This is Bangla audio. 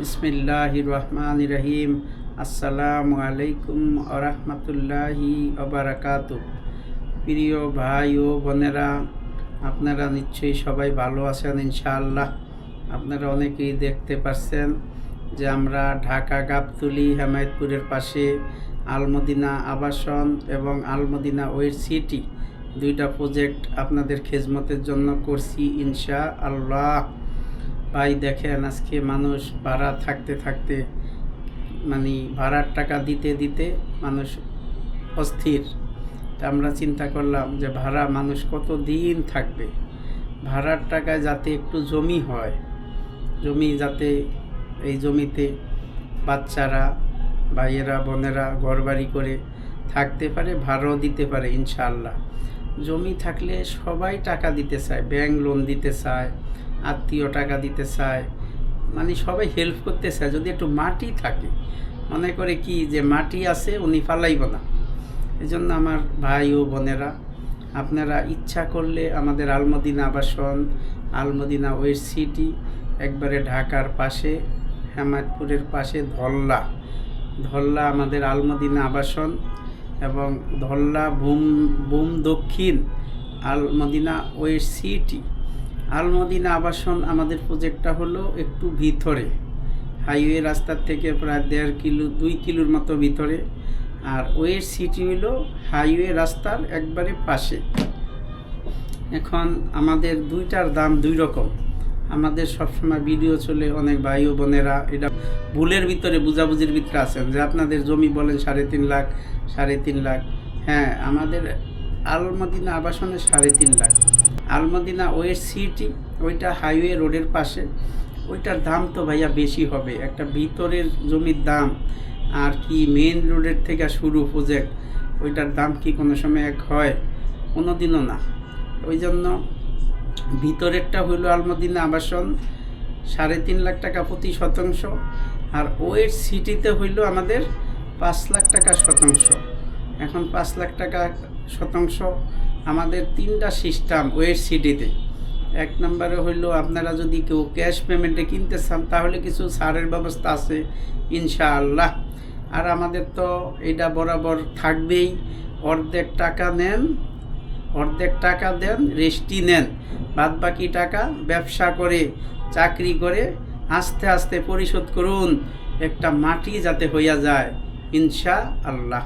বিসমিল্লাহ রহমান রহিম আসসালামু আলাইকুম আরহামতুল্লাহি অবরাকাত প্রিয় ভাই ও বোনেরা, আপনারা নিশ্চয়ই সবাই ভালো আছেন ইনশাআল্লাহ। আপনারা অনেকেই দেখতে পাচ্ছেন যে আমরা ঢাকা গাবতুলি হেমায়তপুরের পাশে আলমদিনা আবাসন এবং আলমদিনা ওয়ের সিটি দুইটা প্রজেক্ট আপনাদের খেজমতের জন্য করছি ইনশা আল্লাহ ভাই দেখেন, আজকে মানুষ ভাড়া থাকতে থাকতে মানে ভাড়ার টাকা দিতে দিতে মানুষ অস্থির। তা আমরা চিন্তা করলাম যে ভাড়া মানুষ কত দিন থাকবে? ভাড়ার টাকায় যাতে একটু জমি হয়, জমি যাতে এই জমিতে বাচ্চারা ভাইয়েরা বোনেরা ঘরবাড়ি করে থাকতে পারে, ভাড়াও দিতে পারে ইনশাল্লাহ জমি থাকলে সবাই টাকা দিতে চায়, ব্যাংক লোন দিতে চায় আত্মীয় টাকা দিতে চায় মানে সবাই হেল্প করতে চায়, যদি একটু মাটি থাকে। মনে করে কি যে মাটি আছে, উনি ফালাইব না। এই জন্য আমার ভাই ও বোনেরা, আপনারা ইচ্ছা করলে আমাদের আলমদিনা আবাসন, আলমদিনা ওয়েস্ট সিটি, একবারে ঢাকার পাশে, হেমায়তপুরের পাশে ধল্লা। ধল্লা আমাদের আলমদিনা আবাসন এবং ধল্লা বুম বুম দক্ষিণ আলমদিনা ওয়েস্ট সিটি। আলমদিনা আবাসন আমাদের প্রজেক্টটা হলো একটু ভিতরে। হাইওয়ে রাস্তার থেকে প্রায় দেড় কিলো, দুই কিলোর মতো ভিতরে। আর ওয়েস্ট সিটি হলো হাইওয়ে রাস্তার একবারে পাশে। এখন আমাদের দুইটার দাম দুই রকম। আমাদের সবসময় ভিডিও চলে, অনেক ভাই ও বোনেরা এটা ভুলের ভিতরে, বুঝাবুঝির ভিতরে আছেন যে আপনাদের জমি বলেন সাড়ে তিন লাখ, সাড়ে তিন লাখ। হ্যাঁ আমাদের আলমদিনা আবাসনে সাড়ে তিন লাখ। আলমদিনা ওয়েস্ট সিটি, ওইটা হাইওয়ে রোডের পাশে। ওইটার দাম তো ভাইয়া বেশি হবে। একটা ভিতরের জমির দাম আর কি মেন রোডের থেকে শুরু প্রজেক্ট ওইটার দাম কি কোনো সময় এক হয়? কোনো দিনও না। ওই জন্য ভিতরেরটা হইল আলমদিনা আবাসন, সাড়ে তিন লাখ টাকা প্রতি শতাংশ। আর ওয়ের সিটিতে হইল আমাদের পাঁচ লাখ টাকা শতাংশ। এখন পাঁচ লাখ টাকা শতাংশ। আমাদের তিনটা সিস্টেম ওয়ের সিটিতে এক নম্বরে হইল আপনারা যদি কেউ ক্যাশ পেমেন্টে কিনতে চান, তাহলে কিছু ছাড়ের ব্যবস্থা আছে, ইনশাআল্লাহ। আর আমাদের তো এটা বরাবর থাকবেই। অর্ধেক টাকা নেন, অর্ধেক টাকা দেন রেস্টি নেন। বাদ বাকি টাকা ব্যবসা করে, চাকরি করে আস্তে আস্তে পরিশোধ করুন। একটা মাটি যাতে হইয়া যায় ইনশা আল্লাহ